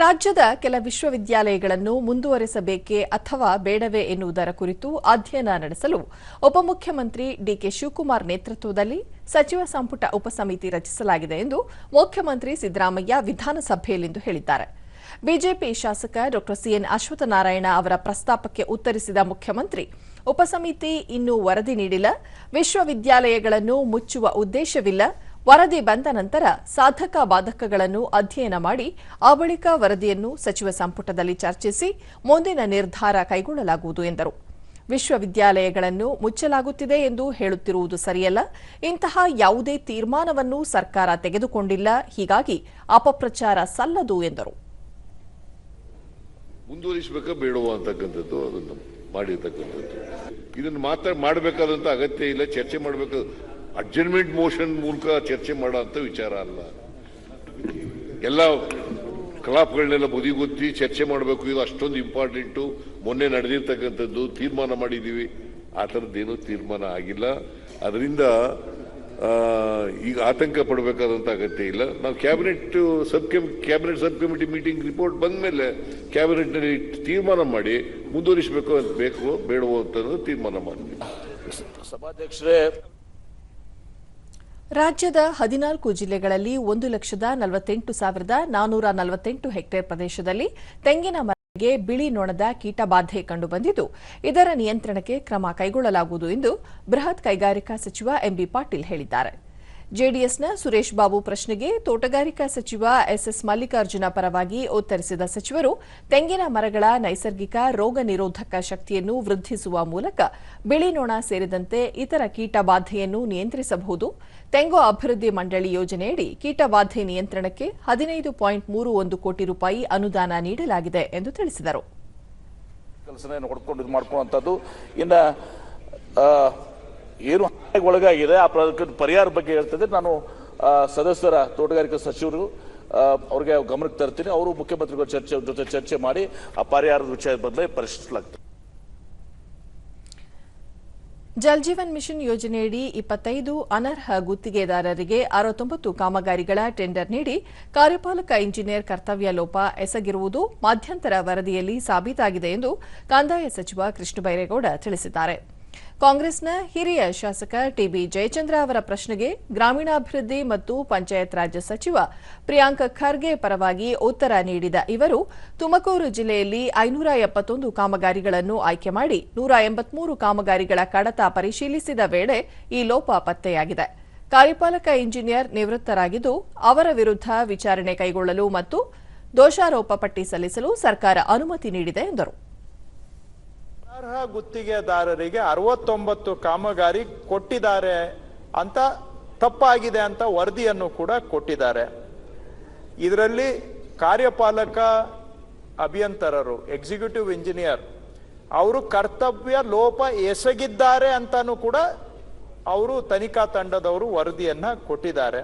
ರಾಜ್ಯದ ಕೆಲ ವಿಶ್ವವಿದ್ಯಾಲಯಗಳನ್ನು ಮುಂದುವರೆಸಬೇಕೇ ಅಥವಾ ಬೇಡವೇ ಎನ್ನುವುದರ ಕುರಿತು ಅಧ್ಯಯನ ನಡೆಸಲು ಉಪಮುಖ್ಯಮಂತ್ರಿ ಡಿಕೆ ಶಿವಕುಮಾರ್ ನೇತೃತ್ವದಲ್ಲಿ ಸಚಿವ ಸಂಪುಟ ಉಪಸಮಿತಿ ರಚಿಸಲಾಗಿದೆ ಎಂದು ಮುಖ್ಯಮಂತ್ರಿ ಸಿದ್ದರಾಮಯ್ಯ ವಿಧಾನಸಭೆಯಲ್ಲಿಂದು ಹೇಳಿದ್ದಾರೆ. ಬಿಜೆಪಿ ಶಾಸಕ ಡಾ ಸಿಎನ್ ಅಶ್ವತ್ಥನಾರಾಯಣ ಅವರ ಪ್ರಸ್ತಾಪಕ್ಕೆ ಉತ್ತರಿಸಿದ ಮುಖ್ಯಮಂತ್ರಿ, ಉಪಸಮಿತಿ ಇನ್ನೂ ವರದಿ ನೀಡಿಲ್ಲ, ವಿಶ್ವವಿದ್ಯಾಲಯಗಳನ್ನು ಮುಚ್ಚುವ ಉದ್ದೇಶವಿಲ್ಲ ವರದಿ ಬಂದ ನಂತರ ಸಾಧಕ ಬಾಧಕಗಳನ್ನು ಅಧ್ಯಯನ ಮಾಡಿ ಆ ಬಳಿಕ ವರದಿಯನ್ನು ಸಚಿವ ಸಂಪುಟದಲ್ಲಿ ಚರ್ಚಿಸಿ ಮುಂದಿನ ನಿರ್ಧಾರ ಕೈಗೊಳ್ಳಲಾಗುವುದು ಎಂದರು. ವಿಶ್ವವಿದ್ಯಾಲಯಗಳನ್ನು ಮುಚ್ಚಲಾಗುತ್ತಿದೆ ಎಂದು ಹೇಳುತ್ತಿರುವುದು ಸರಿಯಲ್ಲ. ಇಂತಹ ಯಾವುದೇ ತೀರ್ಮಾನವನ್ನು ಸರ್ಕಾರ ತೆಗೆದುಕೊಂಡಿಲ್ಲ. ಹೀಗಾಗಿ ಅಪಪ್ರಚಾರ ಸಲ್ಲದು ಎಂದರು. ಮಾಡಿರ್ತಕ್ಕಂಥದ್ದು. ಇದನ್ನು ಮಾತ್ರ ಮಾಡಬೇಕಾದಂತ ಅಗತ್ಯ ಇಲ್ಲ, ಚರ್ಚೆ ಮಾಡಬೇಕು ಅಡ್ಜರ್ಮೆಂಟ್ ಮೋಷನ್ ಮೂಲಕ ಚರ್ಚೆ ಮಾಡೋ ಅಂತ ವಿಚಾರ ಅಲ್ಲ. ಎಲ್ಲ ಕಲಾಪಗಳನ್ನೆಲ್ಲ ಬದಿಗೊತ್ತಿ ಚರ್ಚೆ ಮಾಡಬೇಕು, ಇದು ಅಷ್ಟೊಂದು ಇಂಪಾರ್ಟೆಂಟು ಮೊನ್ನೆ ನಡೆದಿರ್ತಕ್ಕಂಥದ್ದು ತೀರ್ಮಾನ ಮಾಡಿದ್ದೀವಿ. ಆ ಥರದ್ದೇನೂ ತೀರ್ಮಾನ ಆಗಿಲ್ಲ. ಅದರಿಂದ ಈಗ ಆತಂಕ ಪಡಬೇಕಾದಂಥ ಅಗತ್ಯ ಇಲ್ಲ. ನಾವು cabinet sub cabinet sub committee meeting report ಬಂದ ಮೇಲೆ ಕ್ಯಾಬಿನೆಟ್ನಲ್ಲಿ ತೀರ್ಮಾನ ಮಾಡಿ ಮುಂದುವರಿಸಬೇಕು ಅಂತ ಬೇಕು, ಬೇಡವೋ ಅಂತ ತೀರ್ಮಾನ ಮಾಡಿದ್ವಿ ಸಭಾಧ್ಯಕ್ಷರೇ ರಾಜ್ಯದ ಹದಿನಾಲ್ಕು ಜಿಲ್ಲೆಗಳಲ್ಲಿ ಒಂದು ಲಕ್ಷದ ನಲವತ್ತೆಂಟು ಸಾವಿರದ ನಾನೂರ ನಲವತ್ತೆಂಟು ಹೆಕ್ಟೇರ್ ಪ್ರದೇಶದಲ್ಲಿ ತೆಂಗಿನ ಮರಗಳಿಗೆ ಬಿಳಿ ನೊಣದ ಕೀಟಬಾಧೆ ಕಂಡುಬಂದಿದ್ದು, ಇದರ ನಿಯಂತ್ರಣಕ್ಕೆ ಕ್ರಮ ಕೈಗೊಳ್ಳಲಾಗುವುದು ಎಂದು ಬೃಹತ್ ಕೈಗಾರಿಕಾ ಸಚಿವ ಎಂಬಿ ಪಾಟೀಲ್ ಹೇಳಿದ್ದಾರೆ. ಜೆಡಿಎಸ್ನ ಸುರೇಶ್ ಬಾಬು ಪ್ರಶ್ನೆಗೆ ತೋಟಗಾರಿಕಾ ಸಚಿವ ಎಸ್ಎಸ್ ಮಲ್ಲಿಕಾರ್ಜುನ ಪರವಾಗಿ ಉತ್ತರಿಸಿದ ಸಚಿವರು, ತೆಂಗಿನ ಮರಗಳ ನೈಸರ್ಗಿಕ ರೋಗ ನಿರೋಧಕ ಶಕ್ತಿಯನ್ನು ವೃದ್ಧಿಸುವ ಮೂಲಕ ಬಿಳಿ ನೊಣ ಸೇರಿದಂತೆ ಇತರ ಕೀಟಬಾಧೆಯನ್ನು ನಿಯಂತ್ರಿಸಬಹುದು ತೆಂಗು ಅಭಿವೃದ್ಧಿ ಮಂಡಳಿ ಯೋಜನೆಯಡಿ ಕೀಟಬಾಧೆ ನಿಯಂತ್ರಣಕ್ಕೆ ಹದಿನೈದು ಪಾಯಿಂಟ್ ಮೂರು ಒಂದು ಕೋಟಿ ರೂಪಾಯಿ ಅನುದಾನ ನೀಡಲಾಗಿದೆ ಎಂದು ತಿಳಿಸಿದರು. ಮಾಡ್ಕೊಳ್ಳುವಂಥದ್ದು. ಇನ್ನು ಏನು ಒಳಗಾಗಿದೆ, ಆ ಪ್ರ- ಪರಿಹಾರ ಬಗ್ಗೆ ಹೇಳ್ತದೆ ನಾನು ಸದಸ್ಯರ ತೋಟಗಾರಿಕಾ ಸಚಿವರು ಅವರಿಗೆ ಅವ್ರಿಗೆ ಗಮನಕ್ಕೆ ತರ್ತೀನಿ. ಅವರು ಮುಖ್ಯಮಂತ್ರಿಗಳ ಚರ್ಚೆ, ಜೊತೆ ಚರ್ಚೆ ಮಾಡಿ ಆ ಪರಿಹಾರದ ವಿಚಾರ ಬದಲೇ ಪರಿಶೀಲಿಸಲಾಗ್ತದೆ. ಜಲ್ ಜೀವನ್ ಮಿಷನ್ ಯೋಜನೆಯಡಿ ಇಪ್ಪತ್ತೈದು ಅನರ್ಹ ಗುತ್ತಿಗೆದಾರರಿಗೆ ಅರವತ್ತೊಂಬತ್ತು ಕಾಮಗಾರಿಗಳ ಟೆಂಡರ್ ನೀಡಿ ಕಾರ್ಯಪಾಲಕ ಇಂಜಿನಿಯರ್ ಕರ್ತವ್ಯ ಲೋಪ ಎಸಗಿರುವುದು ಮಧ್ಯಂತರ ವರದಿಯಲ್ಲಿ ಸಾಬೀತಾಗಿದೆ ಎಂದು ಕಂದಾಯ ಸಚಿವ ಕೃಷ್ಣಬೈರೇಗೌಡ ತಿಳಿಸಿದ್ದಾರೆ. ಕಾಂಗ್ರೆಸ್ನ ಹಿರಿಯ ಶಾಸಕ ಟಿಬಿ ಜಯಚಂದ್ರ ಅವರ ಪ್ರಶ್ನೆಗೆ ಗ್ರಾಮೀಣಾಭಿವೃದ್ಧಿ ಮತ್ತು ಪಂಚಾಯತ್ ರಾಜ್ ಸಚಿವ ಪ್ರಿಯಾಂಕ್ ಖರ್ಗೆ ಪರವಾಗಿ ಉತ್ತರ ನೀಡಿದ ಇವರು, ತುಮಕೂರು ಜಿಲ್ಲೆಯಲ್ಲಿ ಐನೂರ ಎಪ್ಪತ್ತೊಂದು ಕಾಮಗಾರಿಗಳನ್ನು ಆಯ್ಕೆ ಮಾಡಿ ನೂರ ಎಂಬತ್ಮೂರು ಕಾಮಗಾರಿಗಳ ಕಡತ ಪರಿಶೀಲಿಸಿದ ವೇಳೆ ಈ ಲೋಪ ಪತ್ತೆಯಾಗಿದೆ. ಕಾರ್ಯಪಾಲಕ ಇಂಜಿನಿಯರ್ ನಿವೃತ್ತರಾಗಿದ್ದು, ಅವರ ವಿರುದ್ಧ ವಿಚಾರಣೆ ಕೈಗೊಳ್ಳಲು ಮತ್ತು ದೋಷಾರೋಪ ಪಟ್ಟಿ ಸಲ್ಲಿಸಲು ಸರ್ಕಾರ ಅನುಮತಿ ನೀಡಿದೆ ಎಂದರು. ಅರ್ಹ ಗುತ್ತಿಗೆದಾರರಿಗೆ ಅರವತ್ತೊಂಬತ್ತು ಕಾಮಗಾರಿ ಕೊಟ್ಟಿದ್ದಾರೆ ಅಂತ ತಪ್ಪಾಗಿದೆ ಅಂತ ವರದಿಯನ್ನು ಕೂಡ ಕೊಟ್ಟಿದ್ದಾರೆ. ಇದರಲ್ಲಿ ಕಾರ್ಯಪಾಲಕ, ಅಭಿಯಂತರರು ಎಕ್ಸಿಕ್ಯೂಟಿವ್ ಇಂಜಿನಿಯರ್ ಅವರು ಕರ್ತವ್ಯ ಲೋಪ ಎಸಗಿದ್ದಾರೆ ಅಂತಾನು ಕೂಡ ಅವರು ತನಿಖಾ ತಂಡದವರು ವರದಿಯನ್ನ ಕೊಟ್ಟಿದ್ದಾರೆ.